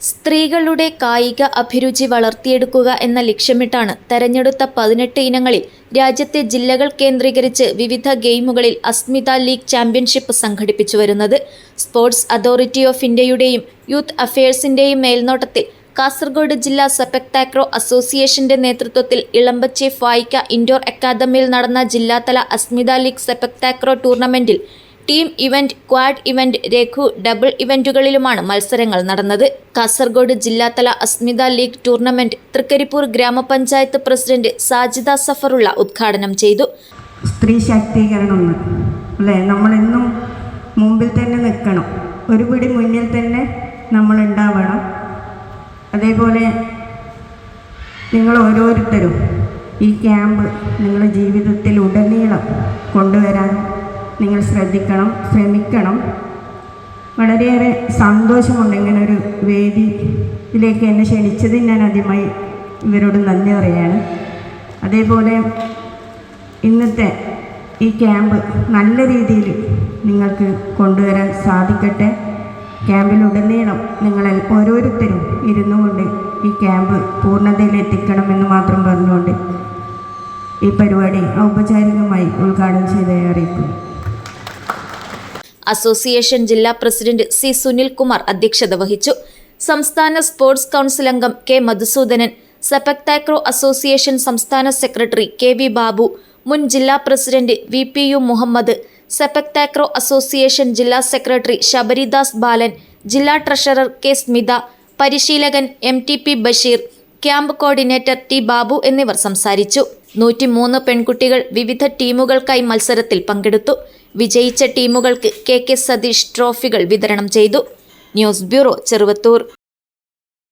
സ്ത്രീകളുടെ കായിക അഭിരുചി വളർത്തിയെടുക്കുക എന്ന ലക്ഷ്യമിട്ടാണ് തെരഞ്ഞെടുത്ത പതിനെട്ട് ഇനങ്ങളിൽ രാജ്യത്തെ ജില്ലകൾ കേന്ദ്രീകരിച്ച് വിവിധ ഗെയിമുകളിൽ അസ്മിത ലീഗ് ചാമ്പ്യൻഷിപ്പ് സംഘടിപ്പിച്ചു വരുന്നത്. സ്പോർട്സ് അതോറിറ്റി ഓഫ് ഇന്ത്യയുടെയും യൂത്ത് അഫയേഴ്സിന്റെയും മേൽനോട്ടത്തിൽ കാസർഗോഡ് ജില്ലാ സെപക് താക്രോ അസോസിയേഷന്റെ നേതൃത്വത്തിൽ ഇളമ്പച്ചെ ഫായിക്ക ഇൻഡോർ അക്കാദമിയിൽ നടന്ന ജില്ലാതല അസ്മിത ലീഗ് സെപെക്താക്രോ ടൂർണമെന്റിൽ team event quad event regu double ഇവന്റുകളിലുമാണ് മത്സരങ്ങൾ നടന്നത്. കാസർഗോഡ് ജില്ലാതല അസ്മിത ലീഗ് ടൂർണമെന്റ് തൃക്കരിപ്പൂർ ഗ്രാമപഞ്ചായത്ത് പ്രസിഡന്റ് സാജിദ സഫറുള്ള ഉദ്ഘാടനം ചെയ്തു. സ്ത്രീ ശാക്തീകരണം അല്ലേ? നമ്മളെന്നും മുമ്പിൽ തന്നെ നിൽക്കണം. ഒരു പിടി മുന്നിൽ തന്നെ നമ്മൾ ഉണ്ടാവണം അതേപോലെ നിങ്ങൾ ഓരോരുത്തരും ഈ ക്യാമ്പ് നിങ്ങളുടെ ജീവിതത്തിൽ ഉടനീളം ശ്രദ്ധിക്കണം ശ്രമിക്കണം. വളരെയേറെ സന്തോഷമുണ്ട് ഇങ്ങനെ ഒരു വേദിയിലേക്ക് എന്നെ ക്ഷണിച്ചതിന് ഞാൻ ആദ്യമായി ഇവരോട് നന്ദി പറയുകയാണ്. അതേപോലെ ഇന്നത്തെ ഈ ക്യാമ്പ് നല്ല രീതിയിൽ നിങ്ങൾക്ക് കൊണ്ടുവരാൻ സാധിക്കട്ടെ. ക്യാമ്പിലുടനീളം നിങ്ങൾ ഓരോരുത്തരും ഇരുന്നു കൊണ്ട് ഈ ക്യാമ്പ് പൂർണതയിൽ എത്തിക്കണമെന്ന് മാത്രം പറഞ്ഞുകൊണ്ട് ഈ പരിപാടി ഔപചാരികമായി ഉദ്ഘാടനം ചെയ്തേ അറിയിക്കുന്നു. അസോസിയേഷൻ ജില്ലാ പ്രസിഡന്റ് സി സുനിൽകുമാർ അധ്യക്ഷത വഹിച്ചു. സംസ്ഥാന സ്പോർട്സ് കൗൺസിൽ അംഗം K Madhusoodanan sepak takraw association സംസ്ഥാന സെക്രട്ടറി കെ വി ബാബു മുൻ ജില്ലാ president V P U Muhammad sepak takraw association ജില്ലാ സെക്രട്ടറി ശബരിദാസ് ബാലൻ ജില്ലാ ട്രഷറർ കെ സ്മിത പരിശീലകൻ M T P Basheer camp coordinator T Babu എന്നിവർ സംസാരിച്ചു. നൂറ്റിമൂന്ന് പെൺകുട്ടികൾ വിവിധ ടീമുകൾക്കായി മത്സരത്തിൽ പങ്കെടുത്തു. വിജയിച്ച ടീമുകൾക്ക് കെ കെ സതീഷ് ട്രോഫികൾ വിതരണം ചെയ്തു. News bureau Cheruvathur.